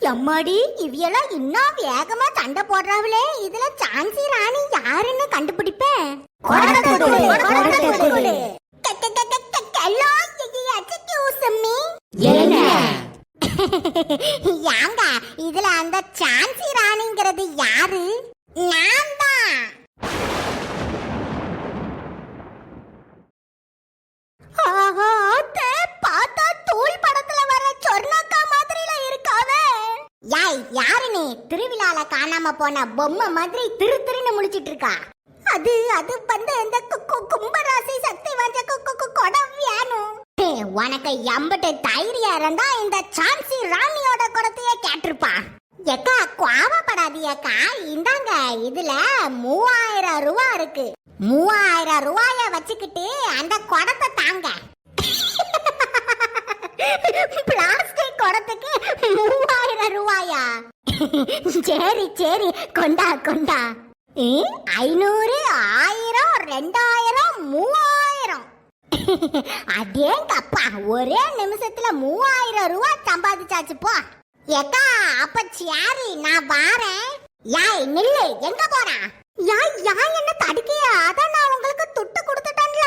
எம்மாடி இவியெல்லாம் இன்னும் வேகமா சண்டை போடுறாங்களே இதுல சான்சி ராணி யாருன்னு கண்டுபிடிப்பேன் யாங்க இதுல அந்த சான்சி ராணிங்கிறது யாரு? நான் தான் ஆஹா, அத்தை, பார்த்தா தூள் படத்துல வர சொர்ணக்கா மாதிரில இருக்காவே. யாய் யாரு நீ? திருவிழால காணாம போன பொம்மை மாதிரி திரு திருன்னு முழிச்சிட்டு இருக்கா அது அது வந்து இந்த கும்பராசி சக்தி வாஞ்ச குடம் வேணும் உனக்கு எம்பட்டு தைரியம் இருந்தா இந்த சான்சி ராணியோட குடத்தையே கேட்டிருப்பா. எக்கா கோவப்படாதீக்கா இந்தாங்க இதுல மூவாயிரம் ரூபா இருக்கு. மூவாயிரம் ரூபாய வச்சுக்கிட்டு அந்த குடத்தை தாங்க பிளாஸ்டிக் குடத்துக்கு மூவாயிரம் ரூபாயா சரி சரி. கொண்டா கொண்டா. ஏ, ஐநூறு ஆயிரம் ரெண்டாயிரம் மூவாயிரம். அடேங்கப்பா ஒரே நிமிஷத்துல மூவாயிரம் ரூபாய் சம்பாதிச்சாச்சு போ. ஏக்கா அப்ப சரி நான் வாரேன். யாய் நில்லு. எங்க போறா? யாய் யாய் என்ன தடுக்கியா? அதான் நான் உங்களுக்கு துட்டு கொடுத்துட்டேன்ல.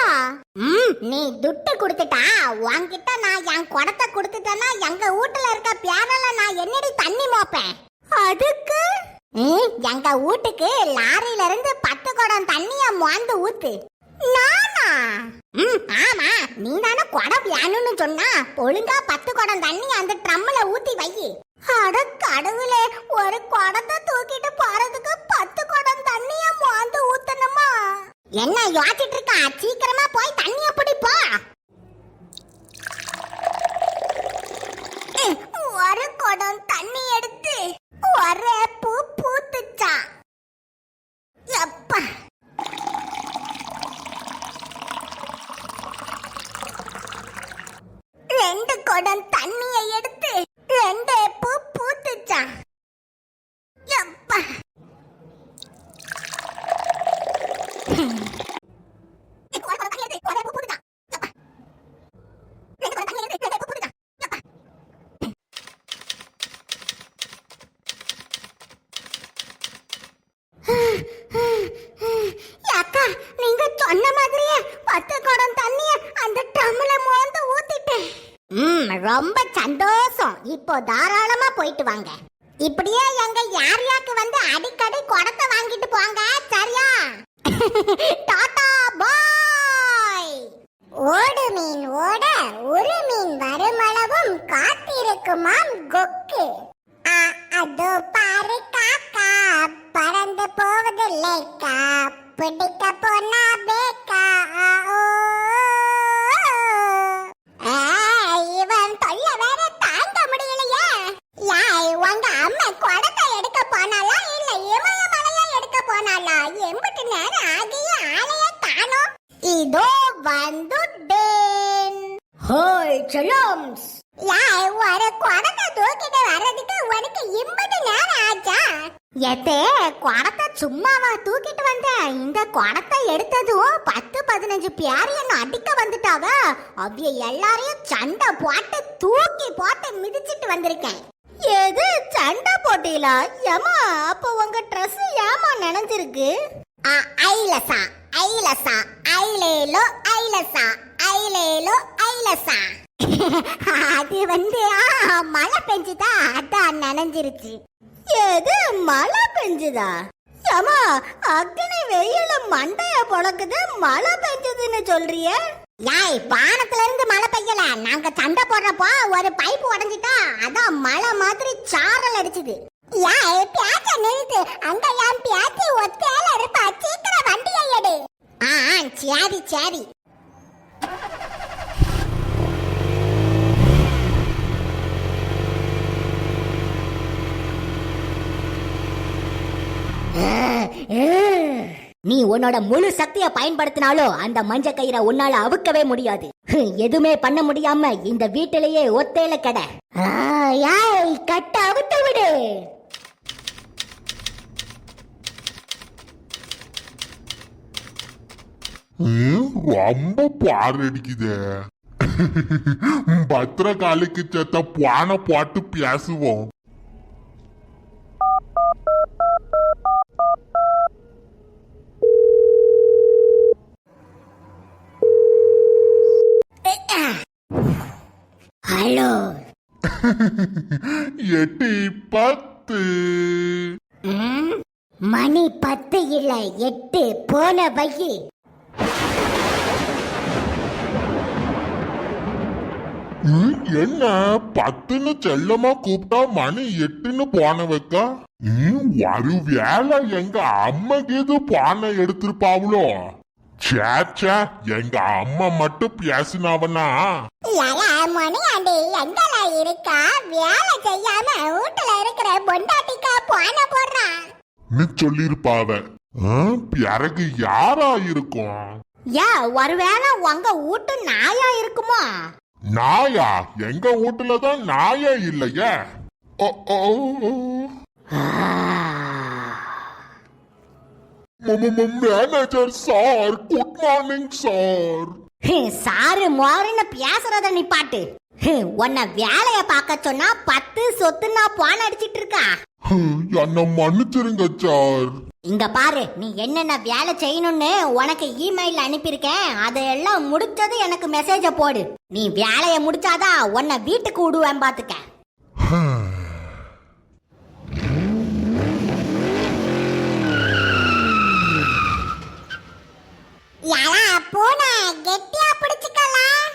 ம் நீ துட்டு கொடுத்துட்டா? உன்கிட்ட நான் என் குடத்தை கொடுத்துட்டேன்னா எங்க வீட்டுல இருக்க பேரல நான் என்னடி தண்ணி மோப்பேன்? அதுக்கு? எங்க வீட்டுக்கு லாரியில இருந்து பத்து குடம் தண்ணிய மோந்து ஊத்து. நானா? ம் ஆமா. நீ தானே குடம் வேணும்னு சொன்னா ஒழுங்கா பத்து குடம் தண்ணி அந்த ட்ரம்ல ஊத்தி வை. அட கடவுளே ஒரு குடத்தை தூக்கிட்டு போறதுக்கு பத்து குடம் தண்ணிய மோந்து ஊத்தணுமா? என்ன யோசிச்சிட்டு இருக்கா? சீக்கிரமா போய் தண்ணிய பிடி போ. ஒரு குடம் தண்ணி எடுத்து ஒரே பூ பூத்துச்சா? எப்பா. ரெண்டு குடம் தண்ணியை எடுத்து ரெண்டு பூ பூத்துச்சா எப்பா அக்கா நீங்க சொன்ன மாதிரியே பத்து குடம் தண்ணிய அந்த ட்ரம்ல மோந்து ஊத்திட்டேன் ம் ரொம்ப சந்தோஷம். இப்போ தாராளமா போயிட்டு வாங்க. இப்படியே எங்க யார் யாருக்கு வந்து அடிக்கடி குடத்தை வாங்கிட்டு போங்க சரியா? டாடா பாய்! ஓடு மீன் ஓட ஒரு மீன் வருமளவும் காத்திருக்குமாம் எத்தே குடத்தை சும்மாவா தூக்கிட்டு வந்தேன் இந்த குடத்தை எடுத்ததும் பத்து பதினஞ்சு பேர் என்ன அடிக்க வந்துட்டாவ? அவ்விய எல்லாரையும் சண்டை போட்டு தூக்கி போட்டு மிதிச்சிட்டு வந்திருக்கேன். எது சண்டை போட்டீங்களா ஏமா அப்போ உங்க ட்ரெஸ் ஏமா நினைஞ்சிருக்கு? ஐலசா ஐலசா ஐலேலோ ஐலசா ஐலேலோ ஐலசா. அது வந்து மழை பெஞ்சுதா அதான் நனைஞ்சிருச்சு. எது மழை பெஞ்சுதா? ஏமா அக்னி வெயில மண்டைய பொழக்குது மழை பெஞ்சதுன்னு சொல்றிய? யாய் வானத்துல இருந்து மழை பெய்யல. நாங்க சண்டை போடுறப்போ ஒரு பைப் உடைஞ்சிட்டா அதான் மழை மாதிரி சாரல் அடிச்சுது. யாய் பியாச்ச நிறுத்து. அங்க என் பியாச்சி ஒத்தையில இருப்பா. சீக்கிரம் வண்டியை எடு. ஆ, சரி சரி நீ உன்னோட முழு சக்தியை பயன்படுத்தினாலும் அந்த மஞ்ச கயிறை உன்னால அவுக்கவே முடியாது. எதுவுமே பண்ண முடியாம இந்த வீட்டிலேயே ஒத்தையில கட. கட்ட அவுத்து விடு. ரொம்ப பார் அடிக்குதே. பத்திரகாளிக்கு செத்த பானை பாட்டு பேசுவோம் ஹலோ எட்டு பத்து. மணி பத்து இல்ல எட்டு போன பையி என்ன பத்துன்னு செல்லமா கூப்பிட்டா மணி எட்டுன்னு போன வைக்க ஒரு வேலை எங்க அம்மாக்கு இது பானை எடுத்திருப்பாவளோ? சேச்சா எங்க அம்மா மட்டும் பேசினாவனா? மணி ஆண்டி எங்கல இருக்கா? வேலை செய்யாம வீட்டுல இருக்கிற பொண்டாட்டிக்கா போன போடுறான் நீ சொல்லிருப்பாவ பிறகு யாரா இருக்கும்? யா ஒருவேளை உங்க வீட்டு நாயா இருக்குமோ? நாயா? எங்க வீட்டுல தான் நாயே இல்லையே. ஓ, ஓ, manager sir good morning sir sir மோருன்னு பேசுறத நீ பாட்டு. உன்னை வேலைய பார்க்க சொன்னா பத்து சொத்துன்னா போன் அடிச்சிட்டு இருக்கா? என்னை மன்னிச்சிருங்க சார். இங்க பாரு நீ என்னென்ன வேலை செய்யணும்னு உனக்கு இமெயில் அனுப்பியிருக்கேன். அதெல்லாம் முடிச்சது எனக்கு மெசேஜ போடு. நீ வேலைய முடிச்சாதான் உன்னை வீட்டுக்கு விடுவேன் பாத்துக்க. யாரா? பூனை கெட்டியா பிடிச்சுக்கலாம்.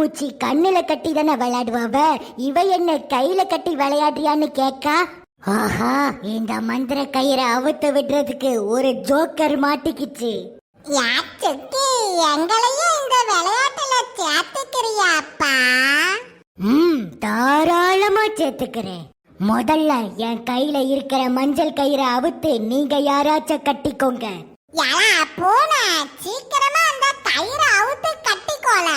கண்ணாமூச்சி கண்ணுல கட்டி தானே விளையாடுவாவ இவ என்ன கையில கட்டி விளையாடுறியான்னு கேக்கா? ஆஹா இந்த மந்திர கயிறை அவுத்து விடுறதுக்கு ஒரு ஜோக்கர் மாட்டிக்கிச்சு. யாச்சுக்கு எங்களையும் இந்த விளையாட்டுல சேர்த்துக்கிறியாப்பா ம் தாராளமா சேர்த்துக்கிறேன். முதல்ல என் கையில இருக்கிற மஞ்சள் கயிறை அவுத்து நீங்க யாராச்சும் கட்டிக்கோங்க. யாரா போன சீக்கிரமா அந்த கயிறை அவுத்து கட்டிக்கோல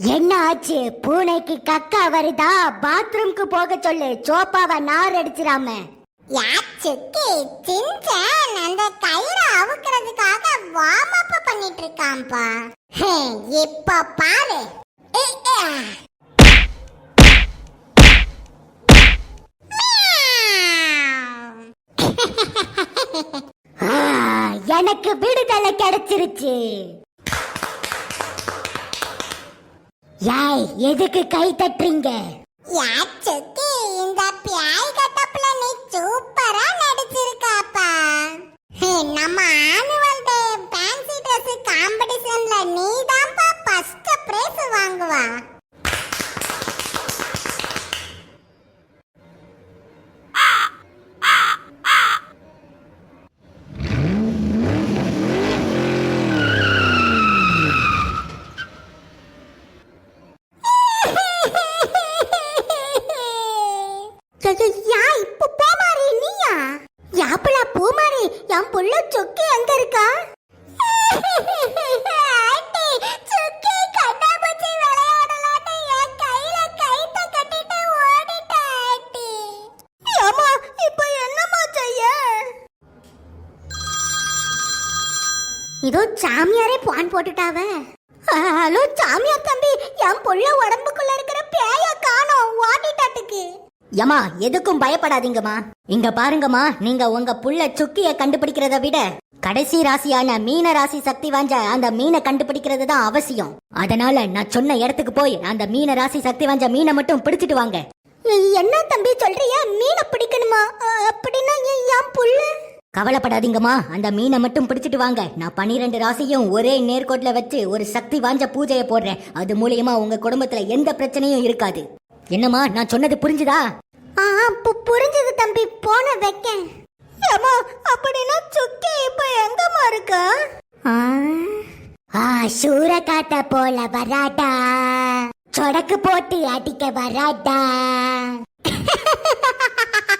என்ன ஆச்சு பூனைக்கு கக்கா வருதா? பாத்ரூம்க்கு போக சொல்லு. சோப்பாவை நார் அடிச்சிராம யாச்சுக்கு சிஞ்சன் அந்த கயிறை அவுக்கிறதுக்காக வார்ம் அப் பண்ணிட்டு இருக்கான்பா இப்ப பாரு. எனக்கு விடுதலை கிடைச்சிருச்சு. யாய் எதுக்கு கை தட்டுறீங்க? யாச்சுக்கு இந்த பியாய் கட்டப்புல நீ சூப்பரா நடிச்சிருக்காப்பா. நம்ம ஆனுவல் டே ஃபேன்சி ட்ரெஸ் காம்படிஷன்ல நீ தான்ப்பா ஃபர்ஸ்ட் பிரைஸ் வாங்குவா. என் புள்ள சொக்கி எங்க இருக்கா? ஆண்டி, இப்போ இதோ சாமியாரே பான் போட்டுட்டாவ. ஹலோ சாமியார் தம்பி என் புள்ள உடம்புக்குள்ள இருக்கிற பேய காணோம் ஓட்டிட்டாட்டுக்கு யமா எதுக்கும் பயப்படாதீங்கம்மா. இங்க பாருங்கம்மா நீங்க உங்க புள்ள சுக்கிய கண்டுபிடிக்கிறத விட கடைசி ராசியான மீன ராசி சக்தி வாஞ்ச அந்த மீனை கண்டுபிடிக்கிறது தான் அவசியம். அதனால நான் சொன்ன இடத்துக்கு போய் அந்த மீன ராசி சக்தி வாஞ்ச மீனை மட்டும் பிடிச்சிட்டு வாங்க. என்ன தம்பி சொல்றியா? மீனை பிடிக்கணுமா? அப்படின்னா என் புள்ள? கவலைப்படாதீங்கம்மா அந்த மீனை மட்டும் பிடிச்சிட்டு வாங்க. நான் பனிரெண்டு ராசியும் ஒரே நேர்கோட்டில் வச்சு ஒரு சக்தி வாஞ்ச பூஜையை போடுறேன். அது மூலியமா உங்க குடும்பத்துல எந்த பிரச்சனையும் இருக்காது. என்னம்மா நான் சொன்னது புரிஞ்சுதா? ஆ புரிஞ்சது தம்பி. போன வைக்க ஏமா அப்படின்னா சுக்கி இப்ப எங்கம்மா இருக்கா? ஆ. சூறக்காத்த போல வராட்டா சொடக்கு போட்டு அடிக்க வராட்டா